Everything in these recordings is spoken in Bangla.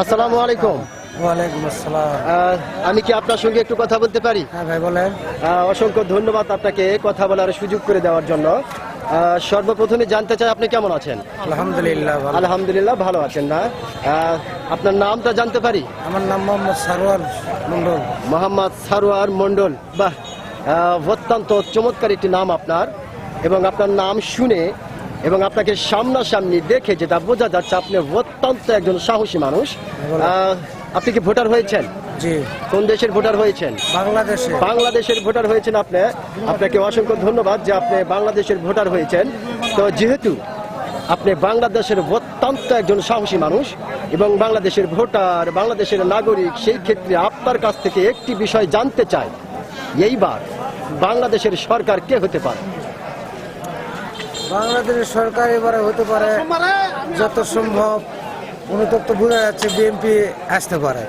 আসসালামু আলাইকুম। ওয়ালাইকুম আসসালাম। আমি কি আপনার সঙ্গে একটু কথা বলতে পারি? হ্যাঁ ভাই বলেন। অসংখ্য ধন্যবাদ আপনাকে কথা বলার সুযোগ করে দেওয়ার জন্য। সর্বপ্রথমে জানতে চাই আপনি কেমন আছেন? আলহামদুলিল্লাহ আলহামদুলিল্লাহ ভালো আছেন না? আপনার নামটা জানতে পারি? আমার নাম মোহাম্মদ সারোয়ার মন্ডল মোহাম্মদ সারোয়ার মন্ডল বাহ অত্যন্ত চমৎকার একটি নাম আপনার। এবং আপনার নাম শুনে এবং আপনাকে সামনাসামনি দেখে যেটা বোঝা যাচ্ছে আপনি অত্যন্ত একজন সাহসী মানুষ। আহ, আপনি কি ভোটার হয়েছেন? জি। কোন দেশের ভোটার হয়েছেন? বাংলাদেশে। বাংলাদেশের ভোটার হয়েছেন আপনি। আপনাকে অসংখ্য ধন্যবাদ যে আপনি বাংলাদেশের ভোটার হয়েছেন। তো যেহেতু আপনি বাংলাদেশের অত্যন্ত একজন সাহসী মানুষ এবং বাংলাদেশের ভোটার বাংলাদেশের নাগরিক সেই ক্ষেত্রে আপনার কাছ থেকে একটি বিষয় জানতে চাই। এইবার বাংলাদেশের সরকার কে হতে পারে? বাংলাদেশের সরকার এবারে হতে পারে যত সম্ভব অনুতপ্ত বোঝা যাচ্ছে বিএনপি আসতে পারে।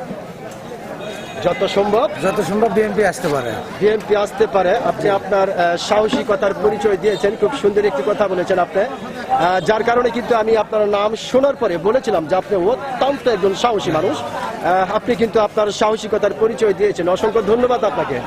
যত সম্ভব। যত সম্ভব বিএনপি আসতে পারে। বিএনপি আসতে পারে। আপনি আপনার সাহসিকতার পরিচয় দিয়েছেন খুব সুন্দর একটি কথা বলেছেন আপনি। যার কারণে কিন্তু আমি আপনার নাম শোনার পরে বলেছিলাম যে আপনি অত্যন্ত একজন সাহসী মানুষ। আপনি কিন্তু আপনার সাহসিকতার পরিচয় দিয়েছেন। অসংখ্য ধন্যবাদ আপনাকে।